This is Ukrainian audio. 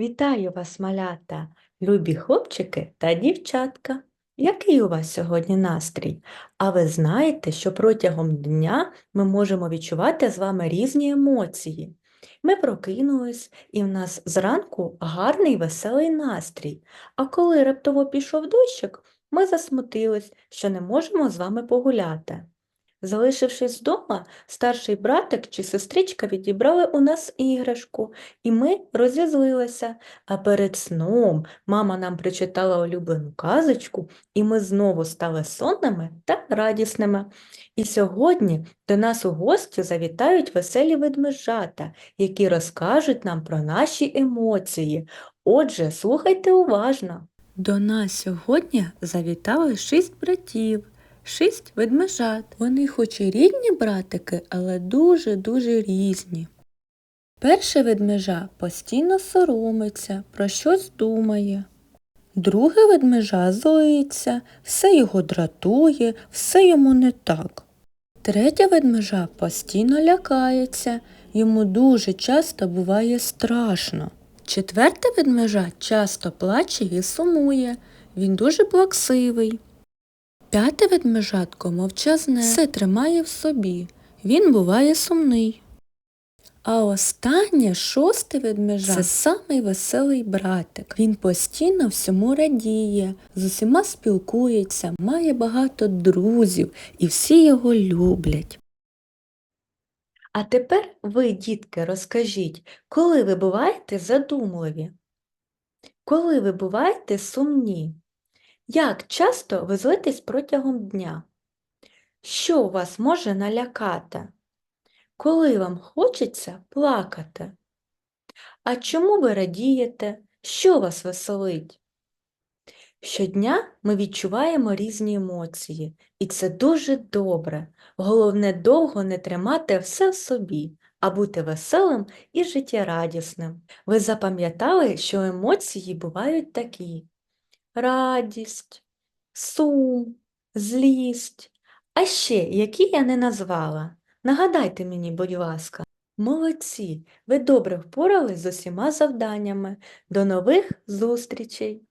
Вітаю вас, малята, любі хлопчики та дівчатка. Який у вас сьогодні настрій? А ви знаєте, що протягом дня ми можемо відчувати з вами різні емоції. Ми прокинулись, і в нас зранку гарний веселий настрій. А коли раптово пішов дощик, ми засмутились, що не можемо з вами погуляти. Залишившись вдома, старший братик чи сестричка відібрали у нас іграшку, і ми розізлилися. А перед сном мама нам прочитала улюблену казочку, і ми знову стали сонними та радісними. І сьогодні до нас у гості завітають веселі ведмежата, які розкажуть нам про наші емоції. Отже, слухайте уважно. До нас сьогодні завітали шість братів. Шість ведмежат. Вони хоч і рідні братики, але дуже-дуже різні. Перше ведмежа постійно соромиться, про щось думає. Друге ведмежа злиться, все його дратує, все йому не так. Третє ведмежа постійно лякається, йому дуже часто буває страшно. Четверте ведмежа часто плаче і сумує, він дуже плаксивий. П'яте ведмежатко мовчазне, все тримає в собі, він буває сумний. А останнє шосте ведмежа це самий веселий братик. Він постійно всьому радіє, з усіма спілкується, має багато друзів і всі його люблять. А тепер ви, дітки, розкажіть, коли ви буваєте задумливі? Коли ви буваєте сумні? Як часто ви злитесь протягом дня? Що вас може налякати? Коли вам хочеться плакати? А чому ви радієте? Що вас веселить? Щодня ми відчуваємо різні емоції, і це дуже добре. Головне довго не тримати все в собі, а бути веселим і життєрадісним. Ви запам'ятали, що емоції бувають такі радість, сум, злість. А ще, які я не назвала? Нагадайте мені, будь ласка. Молодці, ви добре впорались з усіма завданнями. До нових зустрічей!